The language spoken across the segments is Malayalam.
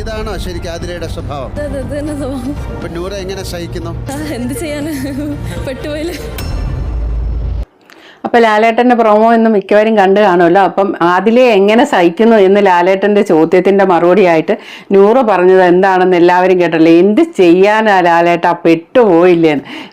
ഇതാണോ ശരിക്കും ആതിരയുടെ സ്വഭാവം? ഇപ്പൊ നൂറ എങ്ങനെ സഹിക്കുന്നു? എന്ത് ചെയ്യാന്? പെട്ടുപോയില്ലേ? അപ്പൊ ലാലേട്ടന്റെ പ്രൊമോ എന്ന് മിക്കവരും കണ്ടു കാണുമല്ലോ. അപ്പം അതിലെ എങ്ങനെ സഹിക്കുന്നു എന്ന് ലാലേട്ടന്റെ ചോദ്യത്തിന്റെ മറുപടിയായിട്ട് നൂറ് പറഞ്ഞത് എന്താണെന്ന് എല്ലാവരും കേട്ടല്ലോ എന്ത് ചെയ്യാനാ ലാലേട്ട? പെട്ടുപോയില്ലേ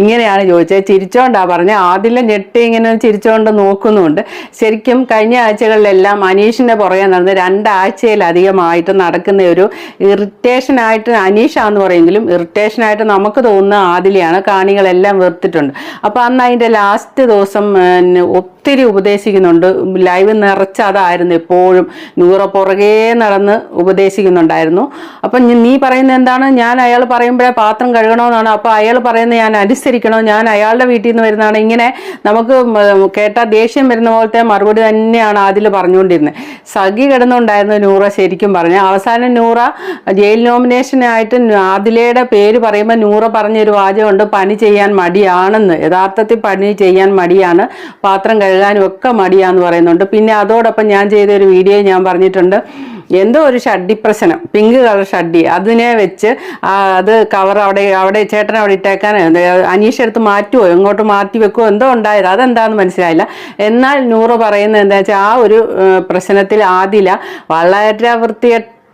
ഇങ്ങനെയാണ് ചോദിച്ചത്. ചിരിച്ചോണ്ടാ പറഞ്ഞ ആദിലെ ഞെട്ടി ഇങ്ങനെ ചിരിച്ചോണ്ട് നോക്കുന്നുണ്ട്. ശരിക്കും കഴിഞ്ഞ ആഴ്ചകളിലെല്ലാം അനീഷിന്റെ പുറകെ നടന്ന് രണ്ടാഴ്ചയിലധികമായിട്ട് നടക്കുന്ന ഒരു ഇറിറ്റേഷനായിട്ട് അനീഷാന്ന് പറയുമെങ്കിലും ഇറിറ്റേഷനായിട്ട് നമുക്ക് തോന്നുന്ന ആദിലെയാണ്. കാണികളെല്ലാം വെറുത്തിട്ടുണ്ട്. അപ്പോൾ അന്ന് അതിന്റെ ലാസ്റ്റ് ദിവസം ഒത്തിരി ഉപദേശിക്കുന്നുണ്ട്. ലൈവ് നിറച്ച അതായിരുന്നു എപ്പോഴും. നൂറ പുറകേ നടന്ന് ഉപദേശിക്കുന്നുണ്ടായിരുന്നു. അപ്പം നീ പറയുന്നത് എന്താണ്? ഞാൻ അയാൾ പറയുമ്പോഴേ പാത്രം കഴുകണമെന്നാണ്. അപ്പോൾ അയാൾ പറയുന്നത് ഞാൻ അനുസരിക്കണോ. ഞാൻ അയാളുടെ വീട്ടിൽ നിന്ന് വരുന്നതാണ്. ഇങ്ങനെ നമുക്ക് കേട്ട ദേഷ്യം വരുന്ന പോലത്തെ മറുപടി തന്നെയാണ് അതിൽ പറഞ്ഞുകൊണ്ടിരുന്നത്. സഖി കിടന്നുണ്ടായിരുന്നു നൂറ ശരിക്കും പറഞ്ഞു. അവസാനം നൂറ ജയിൽ നോമിനേഷനായിട്ട് ആദിലയുടെ പേര് പറയുമ്പോൾ നൂറ പറഞ്ഞൊരു വാചകമുണ്ട് പണി ചെയ്യാൻ മടിയാണെന്ന്. യഥാർത്ഥത്തിൽ പണി ചെയ്യാൻ മടിയാണ്. പാത്രം കഴുകാനും ഒക്കെ മടിയാന്ന് പറയുന്നുണ്ട്. പിന്നെ അതോടൊപ്പം ഞാൻ ചെയ്ത ഒരു വീഡിയോ ഞാൻ പറഞ്ഞിട്ടുണ്ട്. എന്തോ ഒരു ഷഡ്ഡി പ്രശ്നം. പിങ്ക് കളർ ഷഡ്ഡി. അതിനെ വെച്ച് അത് കവർ അവിടെ അവിടെ ചേട്ടൻ അവിടെ ഇട്ടേക്കാൻ അനീഷ് എടുത്ത് മാറ്റുമോ എങ്ങോട്ട് മാറ്റി വെക്കുമോ എന്തോ ഉണ്ടായത്. അതെന്താന്ന് മനസ്സിലായില്ല. എന്നാൽ നൂറ് പറയുന്നത് എന്താ വെച്ചാൽ ആ ഒരു പ്രശ്നത്തിൽ ആദില വളരെ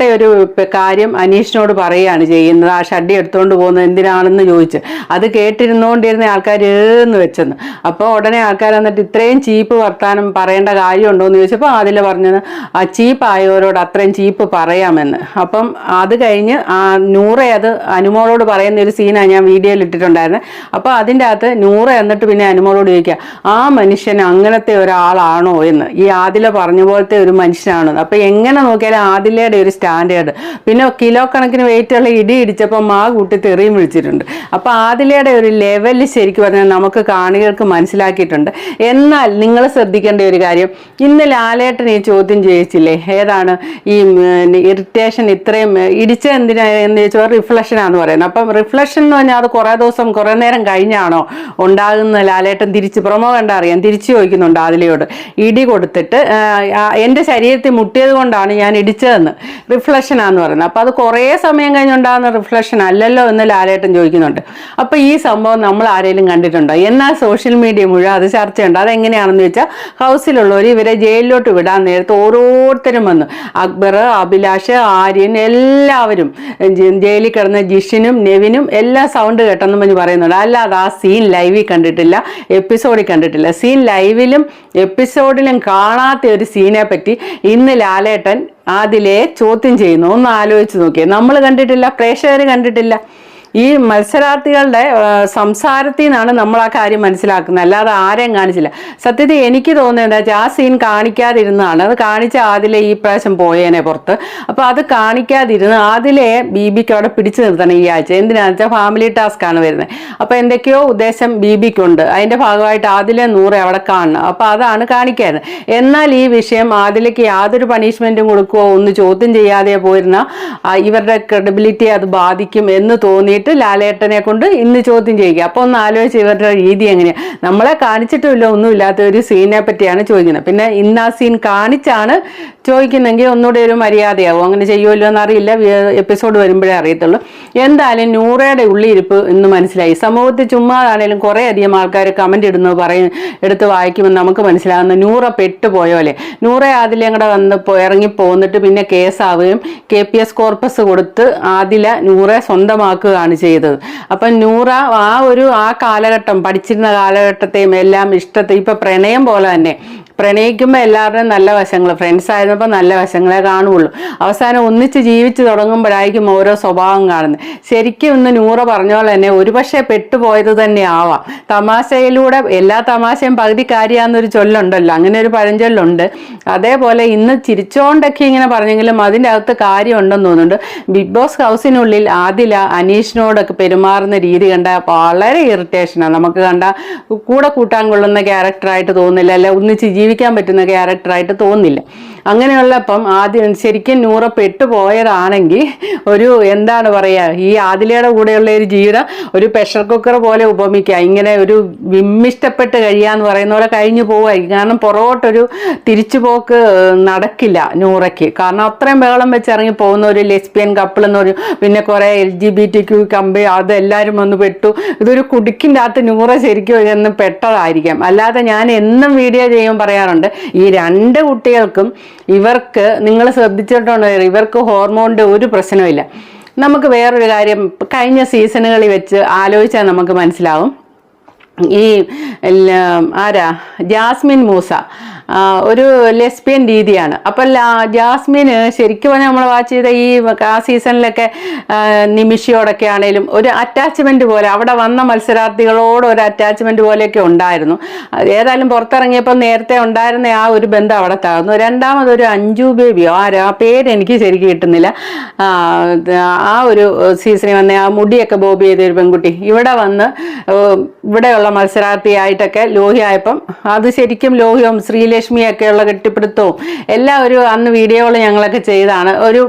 വൃത്തികെട്ട ഒരു കാര്യം അനീഷിനോട് പറയുകയാണ് ചെയ്യുന്നത്. ആ ഷഡ്ഡി എടുത്തുകൊണ്ട് പോകുന്നത് എന്തിനാണെന്ന് ചോദിച്ച്. അത് കേട്ടിരുന്നുകൊണ്ടിരുന്ന ആൾക്കാർ ഏന്ന് വെച്ചെന്ന്. അപ്പോൾ ഉടനെ ആൾക്കാർ എന്നിട്ട് ഇത്രയും ചീപ്പ് വർത്താനം പറയേണ്ട കാര്യമുണ്ടോ എന്ന് ചോദിച്ചപ്പോൾ അതിൽ പറഞ്ഞത് ആ ചീപ്പായവരോട് അത്രയും ചീപ്പ് പറയാമെന്ന്. അപ്പം അത് കഴിഞ്ഞ് ആ നൂറെ അത് അനുമോളോട് പറയുന്ന ഒരു സീനാണ് ഞാൻ വീഡിയോയിൽ ഇട്ടിട്ടുണ്ടായിരുന്നത് അപ്പോൾ അതിന്റെ അകത്ത് നൂറെ എന്നിട്ട് പിന്നെ അനുമോളോട് ചോദിക്കുക ആ മനുഷ്യൻ അങ്ങനത്തെ ഒരാളാണോ? എന്ന്. ഈ ആദില പറഞ്ഞ പോലത്തെ ഒരു മനുഷ്യനാണ് അപ്പോൾ എങ്ങനെ നോക്കിയാലും ആദിലയുടെ ഒരു സ്റ്റാൻഡേർഡ് പിന്നെ കിലോ കണക്കിന് വെയിറ്റുള്ള ഇടി ഇടിച്ചപ്പോൾ മാ കൂട്ടി തെറിയും വിളിച്ചിട്ടുണ്ട്. അപ്പോൾ ആദിലയുടെ ഒരു ലെവലിൽ ശരിക്കും പറഞ്ഞാൽ നമുക്ക് കാണികൾക്ക് മനസ്സിലാക്കിയിട്ടുണ്ട്. എന്നാൽ നിങ്ങൾ ശ്രദ്ധിക്കേണ്ട ഒരു കാര്യം. ഇന്ന് ലാലേട്ടൻ ഈ ചോദ്യം ചോദിച്ചില്ലേ? ഏതാണ് ഈ ഇറിറ്റേഷൻ ഇത്രയും ഇടിച്ച എന്തിനാ എന്ന് ചോദിച്ചാൽ റിഫ്ലക്ഷനാന്ന് പറയുന്നത്. അപ്പം റിഫ്ലക്ഷൻ എന്ന് പറഞ്ഞാൽ അത് കുറേ ദിവസം കുറേ നേരം കഴിഞ്ഞാണോ ഉണ്ടാകുന്ന ലാലേട്ടൻ തിരിച്ച് പ്രൊമോ കണ്ടാ അറിയാം. തിരിച്ചു ചോദിക്കുന്നുണ്ട് ആദിലയോട്. ഇടി കൊടുത്തിട്ട് എന്റെ ശരീരത്തിൽ മുട്ടിയത് കൊണ്ടാണ് ഞാൻ ഇടിച്ചതെന്ന്. റിഫ്ലക്ഷനാന്ന് പറയുന്നത്. അപ്പോൾ അത് കുറേ സമയം കഴിഞ്ഞുണ്ടാകുന്ന റിഫ്ലക്ഷൻ അല്ലല്ലോ എന്ന് ലാലേട്ടൻ ചോദിക്കുന്നുണ്ട്. അപ്പോൾ ഈ സംഭവം നമ്മൾ ആരെങ്കിലും കണ്ടിട്ടുണ്ടോ? എന്നാൽ സോഷ്യൽ മീഡിയ മുഴുവൻ അത് ചർച്ചയുണ്ട്. അതെങ്ങനെയാണെന്ന് വെച്ചാൽ ഹൗസിലുള്ളവർ ഇവരെ ജയിലിലോട്ട് വിടാൻ നേരത്ത് ഓരോരുത്തരും വന്നു അക്ബർ അഭിലാഷ് ആര്യൻ എല്ലാവരും ജയിലിൽ കിടന്ന ജിഷിനും നെവിനും എല്ലാം സൗണ്ട് കേട്ടെന്ന് പറഞ്ഞ് പറയുന്നുണ്ട്. അല്ലാതെ ആ സീൻ ലൈവിൽ കണ്ടിട്ടില്ല എപ്പിസോഡിൽ കണ്ടിട്ടില്ല. സീൻ ലൈവിലും എപ്പിസോഡിലും കാണാത്ത ഒരു സീനെ പറ്റി ഇന്ന് ലാലേട്ടൻ അതിലെ ചോദ്യം ചെയ്യുന്നു. ഒന്ന് ആലോചിച്ച് നോക്കിയേ. നമ്മൾ കണ്ടിട്ടില്ല പ്രേക്ഷകർ കണ്ടിട്ടില്ല. ഈ മത്സരാർത്ഥികളുടെ സംസാരത്തിൽ നിന്നാണ് നമ്മൾ ആ കാര്യം മനസ്സിലാക്കുന്നത്. അല്ലാതെ ആരെയും കാണിച്ചില്ല. സത്യത്തിൽ എനിക്ക് തോന്നുന്നത് എന്താ വെച്ചാൽ ആ സീൻ കാണിക്കാതിരുന്നതാണ്. അത് കാണിച്ച ആദിലെ ഈ പ്രാവശ്യം പോയേനെ പുറത്ത്. അപ്പോൾ അത് കാണിക്കാതിരുന്ന് ആദിലെ ബീബിക്ക് അവിടെ പിടിച്ചു നിർത്തണം ഈ ആഴ്ച. എന്തിനാണെന്ന് വെച്ചാൽ ഫാമിലി ടാസ്ക് ആണ് വരുന്നത്. അപ്പോൾ എന്തൊക്കെയോ ഉദ്ദേശം ബീബിക്കുണ്ട്. അതിന്റെ ഭാഗമായിട്ട് ആദിലെ നൂറ് അവിടെ കാണണം. അപ്പോൾ അതാണ് കാണിക്കാറ്. എന്നാൽ ഈ വിഷയം ആദിലേക്ക് യാതൊരു പണിഷ്മെന്റും കൊടുക്കുകയോ ഒന്ന് ചോദ്യം ചെയ്യാതെ പോയിരുന്ന ഇവരുടെ ക്രെഡിബിലിറ്റി അത് ബാധിക്കും എന്ന് തോന്നിയിട്ട് ലാലേട്ടനെ കൊണ്ട് ഇന്ന് ചോദ്യം ചെയ്യുക. അപ്പോൾ ഒന്ന് ആലോചിച്ച് ഇവരുടെ രീതി എങ്ങനെയാണ് നമ്മളെ കാണിച്ചിട്ടുമില്ല ഒന്നുമില്ലാത്ത ഒരു സീനെ പറ്റിയാണ് ചോദിക്കുന്നത്. പിന്നെ ഇന്ന് ആ സീൻ കാണിച്ചാണ് ചോദിക്കുന്നെങ്കിൽ ഒന്നുകൂടെ ഒരു മര്യാദയാവും. അങ്ങനെ ചെയ്യുമല്ലോ എന്നറിയില്ല. എപ്പിസോഡ് വരുമ്പോഴേ അറിയത്തുള്ളൂ. എന്തായാലും നൂറയുടെ ഉള്ളിയിരിപ്പ് ഇന്ന് മനസ്സിലായി. സമൂഹത്തിൽ ചുമ്മാതാണേലും കുറേ അധികം ആൾക്കാർ കമന്റ് ഇടുന്നു പറയും എടുത്ത് വായിക്കുമ്പോൾ നമുക്ക് മനസ്സിലാകുന്ന. നൂറ പെട്ടുപോയോലെ നൂറ ആദില കൂടെ വന്ന് ഇറങ്ങി പോന്നിട്ട് പിന്നെ കേസാവുകയും കെ പി എസ് കോർപ്പസ് കൊടുത്ത് ആദില നൂറെ സ്വന്തമാക്കുകയാണ്. ചെയ്തത്. അപ്പം നൂറ ആ ഒരു ആ കാലഘട്ടം പഠിച്ചിരുന്ന കാലഘട്ടത്തെയും എല്ലാം ഇഷ്ടത്തെ ഇപ്പം പ്രണയം പോലെ തന്നെ. പ്രണയിക്കുമ്പോൾ എല്ലാവരുടെയും നല്ല വശങ്ങൾ ഫ്രണ്ട്സ് ആയിരുന്നപ്പോൾ നല്ല വശങ്ങളെ കാണുള്ളൂ അവസാനം ഒന്നിച്ച് ജീവിച്ച് തുടങ്ങുമ്പോഴായിരിക്കും ഓരോ സ്വഭാവം കാണുന്നത്. ശരിക്കും ഇന്ന് നൂറ പറഞ്ഞ പോലെ തന്നെ ഒരുപക്ഷെ പെട്ടുപോയത് തന്നെ ആവാം. തമാശയിലൂടെ എല്ലാ തമാശയും പകുതി കാര്യമാണെന്നൊരു ചൊല്ലുണ്ടല്ലോ അങ്ങനെ ഒരു പഴഞ്ചൊല്ലുണ്ട്. അതേപോലെ ഇന്ന് ചിരിച്ചോണ്ടൊക്കെ ഇങ്ങനെ പറഞ്ഞെങ്കിലും അതിന്റെ അകത്ത് കാര്യമുണ്ടെന്ന് തോന്നുന്നുണ്ട്. ബിഗ് ബോസ് ഹൗസിനുള്ളിൽ ആദില അനീഷിനോടൊക്കെ പെരുമാറുന്ന രീതി കണ്ട വളരെ ഇറിറ്റേഷനാണ് നമുക്ക് കണ്ട കൂടെ കൂട്ടാൻ കൊള്ളുന്ന ക്യാരക്ടറായിട്ട് തോന്നില്ല അല്ലെ ഒന്നിച്ച് ജീവിക്കാൻ പറ്റുന്ന ക്യാരക്ടറായിട്ട് തോന്നില്ല. അങ്ങനെയുള്ളപ്പം ആദ്യം ശരിക്കും നൂറ പെട്ടുപോയതാണെങ്കിൽ ഒരു എന്താണ് പറയുക ഈ ആദിലയുടെ കൂടെയുള്ള ഒരു ജീവിതം ഒരു പ്രഷർ കുക്കർ പോലെ ഉപമിക്കുക. ഇങ്ങനെ ഒരു വിമ്മിഷ്ടപ്പെട്ട് കഴിയാന്ന് പറയുന്ന പോലെ കഴിഞ്ഞു പോവായിരിക്കും കാരണം പുറകോട്ടൊരു തിരിച്ചുപോക്ക് നടക്കില്ല നൂറയ്ക്ക്. കാരണം അത്രയും ബഹളം വെച്ച് ഇറങ്ങി പോകുന്ന ഒരു ലെസ്ബിയൻ കപ്പിൾ എന്ന് പറയും പിന്നെ കുറെ L G B T Q കമ്പി അതെല്ലാവരും വന്ന് പെട്ടു. ഇതൊരു കുടുക്കിന്റെ അകത്ത് നൂറ ശരിക്കും എന്ന് പെട്ടതായിരിക്കാം. അല്ലാതെ ഞാൻ എന്നും വീഡിയോ ചെയ്യുമ്പോൾ പറയാറുണ്ട് ഈ രണ്ട് കുട്ടികൾക്കും ഇവർക്ക് നിങ്ങൾ ശ്രദ്ധിച്ചിട്ടുണ്ടോ ഇവർക്ക് ഹോർമോണിന്റെ ഒരു പ്രശ്നമില്ല നമുക്ക് വേറൊരു കാര്യം കഴിഞ്ഞ സീസണുകളിൽ വെച്ച് ആലോചിച്ചാൽ നമുക്ക് മനസ്സിലാവും. ഈ ആരാ? ജാസ്മിൻ മൂസ. ഒരു ലെസ്ബിയൻ രീതിയാണ്. അപ്പം ജാസ്മിന് ശരിക്കും പറഞ്ഞാൽ നമ്മൾ വാച്ച് ചെയ്ത ഈ ആ സീസണിലൊക്കെ നിമിഷയോടൊക്കെ ആണെങ്കിലും ഒരു അറ്റാച്ച്മെന്റ് പോലെ അവിടെ വന്ന മത്സരാർത്ഥികളോട് ഒരു അറ്റാച്ച്മെന്റ് പോലെയൊക്കെ ഉണ്ടായിരുന്നു. ഏതായാലും പുറത്തിറങ്ങിയപ്പോൾ നേരത്തെ ഉണ്ടായിരുന്ന ആ ഒരു ബന്ധം അവിടെ തകർന്നു. രണ്ടാമതൊരു അഞ്ജു ബേബിയോ ആരോ ആ പേര് എനിക്ക് ശരിക്കും കിട്ടുന്നില്ല. ആ, ഒരു സീസണിൽ വന്ന ആ മുടിയൊക്കെ ബോബി ചെയ്ത ഒരു പെൺകുട്ടി. ഇവിടെ വന്ന് ഇവിടെയുള്ള മത്സരാർത്ഥിയായിട്ടൊക്കെ ലോഹിയായപ്പം അത് ശരിക്കും ലോഹ്യവും ശ്രീലക്ഷ്മിയൊക്കെയുള്ള കെട്ടിപ്പിടുത്തവും എല്ലാം ഒരു അന്ന് വീഡിയോകൾ ഞങ്ങളൊക്കെ ചെയ്തതാണ്. ഒരു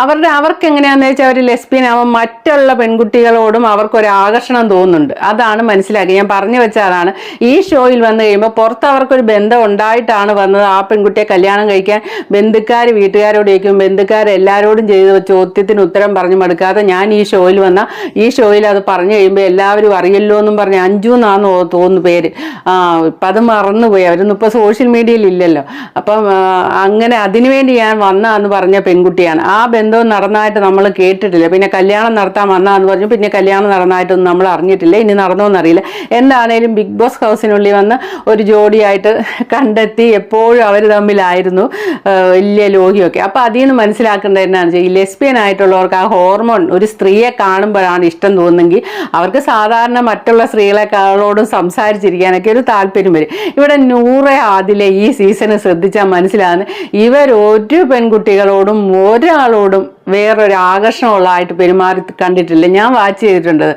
അവരുടെ അവർക്ക് എങ്ങനെയാണെന്ന് വെച്ചാൽ അവർ ലെസ്ബിയൻ ആവാൻ മറ്റുള്ള പെൺകുട്ടികളോടും അവർക്കൊരു ആകർഷണം തോന്നുന്നുണ്ട്. അതാണ് മനസ്സിലാക്കി. ഞാൻ പറഞ്ഞു വെച്ചതാണ് ഈ ഷോയിൽ വന്നു കഴിയുമ്പോൾ പുറത്ത് അവർക്കൊരു ബന്ധം ഉണ്ടായിട്ടാണ് വന്നത് ആ പെൺകുട്ടിയെ കല്യാണം കഴിക്കാൻ. ബന്ധുക്കാർ വീട്ടുകാരോടേക്കും ബന്ധുക്കാർ എല്ലാവരോടും ചെയ്ത ചോദ്യത്തിന് ഉത്തരം പറഞ്ഞു മടുക്കാതെ ഞാൻ ഈ ഷോയിൽ വന്ന ഈ ഷോയിൽ അത് പറഞ്ഞു കഴിയുമ്പോൾ എല്ലാവരും അറിയല്ലോ എന്നും പറഞ്ഞ് അഞ്ചു എന്നാന്ന് തോന്നുന്നു പേര്. ആ ഇപ്പം അത് മറന്നുപോയി. അവരൊന്നും ഇപ്പോൾ സോഷ്യൽ മീഡിയയിൽ ഇല്ലല്ലോ അപ്പം അങ്ങനെ അതിനുവേണ്ടി ഞാൻ വന്നതെന്ന് പറഞ്ഞ പെൺകുട്ടിയാണ്. ആ ബന്ധവും നടന്നതായിട്ട് നമ്മൾ കേട്ടിട്ടില്ല. പിന്നെ കല്യാണം നടത്താൻ വന്നതെന്ന് പറഞ്ഞു. പിന്നെ കല്യാണം നടന്നതായിട്ടൊന്നും നമ്മൾ അറിഞ്ഞിട്ടില്ല. ഇനി നടന്നോന്നറിയില്ല എന്താണേലും ബിഗ് ബോസ് ഹൗസിനുള്ളിൽ വന്ന് ഒരു ജോഡിയായിട്ട് കണ്ടെത്തി എപ്പോഴും അവർ തമ്മിലായിരുന്നു വലിയ ലോഹിയൊക്കെ. അപ്പം അതിൽ നിന്ന് മനസ്സിലാക്കേണ്ടത് എന്നാന്ന് വെച്ചാൽ ലെസ്ബിയൻ ആയിട്ടുള്ളവർക്ക് ആ ഹോർമോൺ ഒരു സ്ത്രീയെ കാണുമ്പോഴാണ് ഇഷ്ടം തോന്നുന്നെങ്കിൽ അവർക്ക് സാധാരണ മറ്റുള്ള സ്ത്രീകളെക്കാളോടും സംസാരിച്ചിരിക്കാനൊക്കെ ഒരു താല്പര്യം വരും. ഇവിടെ നൂറെ ആദിലെ ഈ സീസണ് ശ്രദ്ധിച്ചാൽ ഇവർ ഒരു പെൺകുട്ടികളോടും ഒരാളോടും വേറൊരു ആകർഷണമുള്ളതായിട്ട് പെരുമാറി കണ്ടിട്ടില്ല. ഞാൻ വാച്ച് ചെയ്തിട്ടുണ്ട്.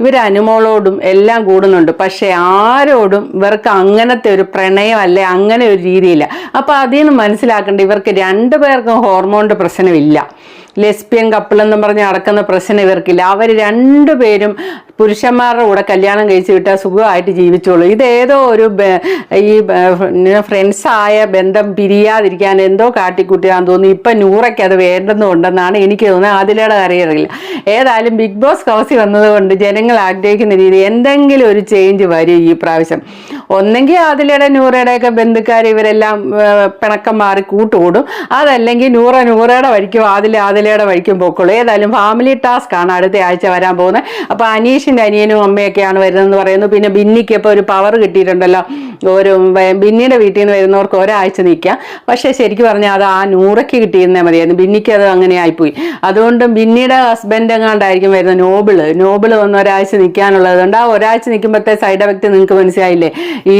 ഇവർ അനുമോളോടും എല്ലാം കൂടുന്നുണ്ട്. പക്ഷെ ആരോടും ഇവർക്ക് അങ്ങനത്തെ ഒരു പ്രണയമല്ലേ അങ്ങനെ ഒരു രീതിയില്ല. അപ്പോൾ അതിൽ നിന്ന് മനസ്സിലാക്കേണ്ട ഇവർക്ക് രണ്ടു പേർക്കും ഹോർമോണിന്റെ പ്രശ്നമില്ല. ലെസ്ബിയൻ കപ്പിൾ എന്നും പറഞ്ഞ് നടക്കുന്ന പ്രശ്നം ഇവർക്കില്ല. അവർ രണ്ടുപേരും പുരുഷന്മാരുടെ കൂടെ കല്യാണം കഴിച്ചു വിട്ടാൽ സുഖമായിട്ട് ജീവിച്ചോളൂ. ഇത് ഒരു ഈ ഫ്രണ്ട്സായ ബന്ധം പിരിയാതിരിക്കാൻ എന്തോ കാട്ടിക്കൂട്ടിയാന്ന് തോന്നുന്നു. ഇപ്പം നൂറയ്ക്ക് അത് വേണ്ടെന്നുണ്ടെന്നാണ് എനിക്ക് തോന്നുന്നത്. അതിലയുടെ അറിയറിയില്ല ഏതായാലും ബിഗ് ബോസ് ഹൗസിൽ വന്നതുകൊണ്ട് ജനങ്ങൾ ആഗ്രഹിക്കുന്ന രീതി എന്തെങ്കിലും ഒരു ചേഞ്ച് വരും ഈ പ്രാവശ്യം. ഒന്നെങ്കിൽ അതിലയുടെ നൂറയുടെയൊക്കെ ബന്ധുക്കാർ ഇവരെല്ലാം പിണക്കം മാറി കൂട്ടുകൂടും. അതല്ലെങ്കിൽ നൂറ നൂറയുടെ വഴിക്കും ആദില ആദിലയുടെ വഴിക്കും പോക്കുള്ളൂ. ഏതായാലും ഫാമിലി ടാസ്ക് ആണ് അടുത്ത ആഴ്ച വരാൻ പോകുന്നത്. അപ്പോൾ അനീഷിന്റെ അനിയനും അമ്മയൊക്കെയാണ് വരുന്നതെന്ന് പറയുന്നു. പിന്നെ ബിന്നിക്ക് ഇപ്പോൾ ഒരു പവർ കിട്ടിയിട്ടുണ്ടല്ലോ. ഒരു ബിന്നിയുടെ വീട്ടിൽ നിന്ന് വരുന്നവർക്ക് ഒരാഴ്ച നിൽക്കാം പക്ഷേ ശരിക്കും പറഞ്ഞാൽ അത് ആ നൂറയ്ക്ക് കിട്ടിയിരുന്നേ മതിയായിരുന്നു. ബിന്നിക്ക് അത് അങ്ങനെ ആയിപ്പോയി. അതുകൊണ്ട് ബിന്നിയുടെ ഹസ്ബൻഡ് എങ്ങാണ്ടായിരിക്കും വരുന്നത് നോബിൾ നോബിൾ വന്ന് ഒരാഴ്ച നിൽക്കാനുള്ളത് കൊണ്ട് ആ ഒരാഴ്ച നിൽക്കുമ്പോഴത്തെ സൈഡ് എഫക്റ്റ് നിങ്ങൾക്ക് മനസ്സിലായില്ലേ? ഈ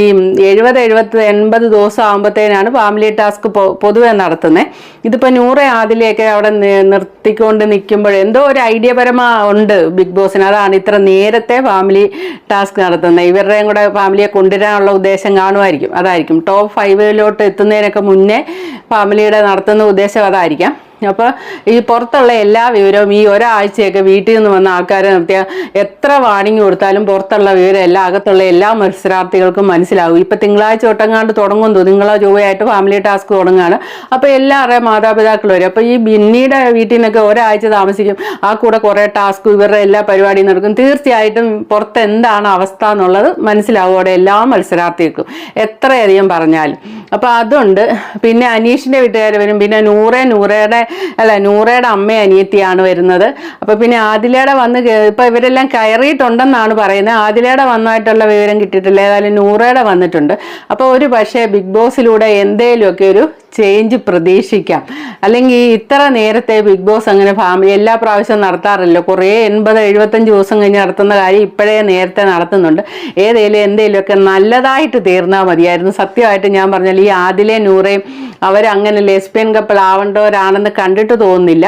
എഴുപത് എഴുപത് എൺപത് ദിവസം ആകുമ്പോഴത്തേനാണ് ഫാമിലി ടാസ്ക് പൊതുവെ നടത്തുന്നത് ഇതിപ്പോൾ നൂറ് ആദിലേക്ക് അവിടെ നിർത്തിക്കൊണ്ട് നിൽക്കുമ്പോൾ എന്തോ ഒരു ഐഡിയ പരമാ ഉണ്ട് ബിഗ് ബോസിന്. അതാണ് ഇത്ര നേരത്തെ ഫാമിലി ടാസ്ക് നടത്തുന്നത് ഇവരുടെയും കൂടെ ഫാമിലിയെ കൊണ്ടുവരാനുള്ള ഉദ്ദേശം കാണുമായിരിക്കും. അതായിരിക്കും. ടോപ്പ് ഫൈവിലോട്ട് എത്തുന്നതിനൊക്കെ മുന്നേ ഫാമിലിയുടെ നടത്തുന്ന ഉദ്ദേശം അതായിരിക്കാം. അപ്പോൾ ഈ പുറത്തുള്ള എല്ലാ വിവരവും ഈ ഒരാഴ്ചയൊക്കെ വീട്ടിൽ നിന്ന് വന്ന ആൾക്കാരെ നിർത്തിയ എത്ര വാണിംഗ് കൊടുത്താലും പുറത്തുള്ള വിവരം എല്ലാം അകത്തുള്ള എല്ലാ മത്സരാർത്ഥികൾക്കും മനസ്സിലാവും ഇപ്പം തിങ്കളാഴ്ച ഒട്ടങ്ങാണ്ട് തുടങ്ങുന്നു നിങ്ങളോ ചൊവ്വയായിട്ട് ഫാമിലി ടാസ്ക് തുടങ്ങുകയാണ് അപ്പോൾ എല്ലാവരുടെയും മാതാപിതാക്കൾ വരും. അപ്പോൾ ഈ ബിന്നിയുടെ വീട്ടിൽ നിന്നൊക്കെ ഒരാഴ്ച താമസിക്കും. ആ കൂടെ കുറേ ടാസ്ക് ഇവരുടെ എല്ലാ പരിപാടിയും നടക്കും. തീർച്ചയായിട്ടും പുറത്ത് എന്താണ് അവസ്ഥ എന്നുള്ളത് മനസ്സിലാവും അവിടെ എല്ലാ മത്സരാർത്ഥികൾക്കും. എത്രയധികം പറഞ്ഞാലും. അപ്പോൾ അതുണ്ട്. പിന്നെ അനീഷിന്റെ വീട്ടുകാർ വരും. പിന്നെ നൂറെ നൂറയുടെ അല്ല നൂറയുടെ അമ്മ അനിയത്തിയാണ് വരുന്നത്. അപ്പോൾ പിന്നെ ആദിലയുടെ വന്ന് ഇപ്പൊ ഇവരെല്ലാം കയറിയിട്ടുണ്ടെന്നാണ് പറയുന്നത്. ആദിലയുടെ വന്നായിട്ടുള്ള വിവരം കിട്ടിയിട്ടില്ല. ഏതായാലും നൂറയുടെ വന്നിട്ടുണ്ട്. അപ്പോൾ ഒരു പക്ഷേ ബിഗ് ബോസിലൂടെ എന്തേലുമൊക്കെ ഒരു ചേഞ്ച് പ്രതീക്ഷിക്കാം. അല്ലെങ്കിൽ ഇത്ര നേരത്തെ ബിഗ് ബോസ് അങ്ങനെ ഫാമിലി എല്ലാ പ്രാവശ്യവും നടത്താറില്ല കുറേ എൺപത് എഴുപത്തഞ്ച് ദിവസം കഴിഞ്ഞ് നടത്തുന്ന കാര്യം ഇപ്പോഴേ നേരത്തെ നടത്തുന്നുണ്ട്. ഏതേലും എന്തേലുമൊക്കെ നല്ലതായിട്ട് തീർന്നാൽ മതിയായിരുന്നു. സത്യമായിട്ട് ഞാൻ പറഞ്ഞാൽ ഈ ആദിലെ നൂറയും അവരങ്ങനെ ലെസ്ബിയൻ കപ്പിൾ ആവേണ്ടവരാണെന്ന് കണ്ടിട്ട് തോന്നുന്നില്ല.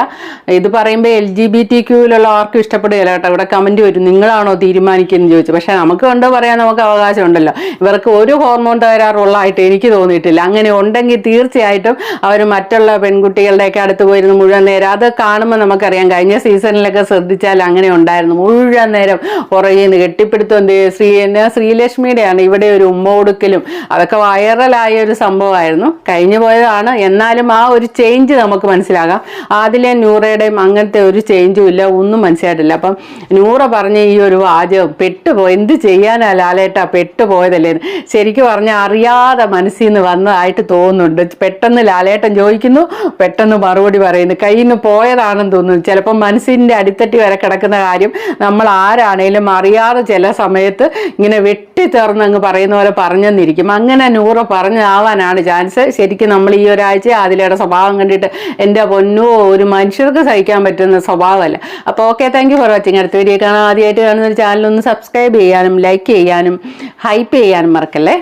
ഇത് പറയുമ്പോൾ എൽ ജി ബി ടി ക്യൂവിലുള്ള ആർക്കും ഇഷ്ടപ്പെടുകയില്ല കേട്ടോ. ഇവിടെ കമന്റ് വരും. നിങ്ങളാണോ തീരുമാനിക്കുന്നത് ചോദിച്ചു. പക്ഷേ നമുക്ക് കണ്ടു പറയാൻ നമുക്ക് അവകാശമുണ്ടല്ലോ. ഇവർക്ക് ഒരു ഹോർമോൺ തകരാറുള്ളതായിട്ട് എനിക്ക് തോന്നിയിട്ടില്ല. അങ്ങനെ ഉണ്ടെങ്കിൽ തീർച്ചയായിട്ടും അവർ മറ്റുള്ള പെൺകുട്ടികളുടെയൊക്കെ അടുത്ത് പോയിരുന്ന് മുഴുവൻ നേരം അത് കാണുമ്പോൾ നമുക്കറിയാം. കഴിഞ്ഞ സീസണിലൊക്കെ ശ്രദ്ധിച്ചാൽ അങ്ങനെ ഉണ്ടായിരുന്നു. മുഴുവൻ നേരം പുറകെ നിന്ന് കെട്ടിപ്പിടുത്തം? ശ്രീ എന്നെ ശ്രീലക്ഷ്മിയുടെയാണ് ഇവിടെ ഒരു ഉമ്മ കൊടുക്കലും അതൊക്കെ വൈറലായ ഒരു സംഭവമായിരുന്നു. കഴിഞ്ഞു പോയതാണ്. എന്നാലും ആ ഒരു ചേഞ്ച് നമുക്ക് മനസ്സിലാകാം. ആദിലെ നൂറയുടെയും അങ്ങനത്തെ ഒരു ചേഞ്ചും ഇല്ല ഒന്നും മനസ്സിലായിട്ടില്ല. അപ്പം നൂറ പറഞ്ഞ ഈ ഒരു വാചകം പെട്ടുപോയി. എന്ത് ചെയ്യാനാ ലാലേട്ട? പെട്ടുപോയതല്ലേ. ശരിക്കും പറഞ്ഞാൽ അറിയാതെ മനസ്സിൽ നിന്ന് വന്നതായിട്ട് തോന്നുന്നുണ്ട്. പെട്ടെന്ന് ലാലേട്ടൻ ചോദിക്കുന്നു പെട്ടെന്ന് മറുപടി പറയുന്നു. കയ്യിൽ നിന്ന് പോയതാണെന്ന് തോന്നുന്നു. ചിലപ്പോൾ മനസ്സിന്റെ അടിത്തട്ടി വരെ കിടക്കുന്ന കാര്യം നമ്മൾ ആരാണേലും അറിയാതെ ചില സമയത്ത് ഇങ്ങനെ വെട്ടിത്തേർന്ന് അങ്ങ് പറയുന്ന പോലെ പറഞ്ഞെന്നിരിക്കും. അങ്ങനെ നൂറ് പറഞ്ഞാവാനാണ് ചാൻസ്. ശരിക്കും നമ്മൾ ഈ ഒരാഴ്ച ആദിലയുടെ സ്വഭാവം കണ്ടിട്ട് എന്റെ പൊന്നോ ഒരു മനുഷ്യർക്ക് സഹിക്കാൻ പറ്റുന്ന സ്വഭാവമല്ല. അപ്പോൾ okay thank you for watching അടുത്ത വീഡിയോ കാണാൻ ആദ്യമായിട്ട് കാണുന്ന ഒരു ചാനലൊന്ന് സബ്സ്ക്രൈബ് ചെയ്യാനും ലൈക്ക് ചെയ്യാനും ഹൈപ്പ് ചെയ്യാനും മറക്കല്ലേ?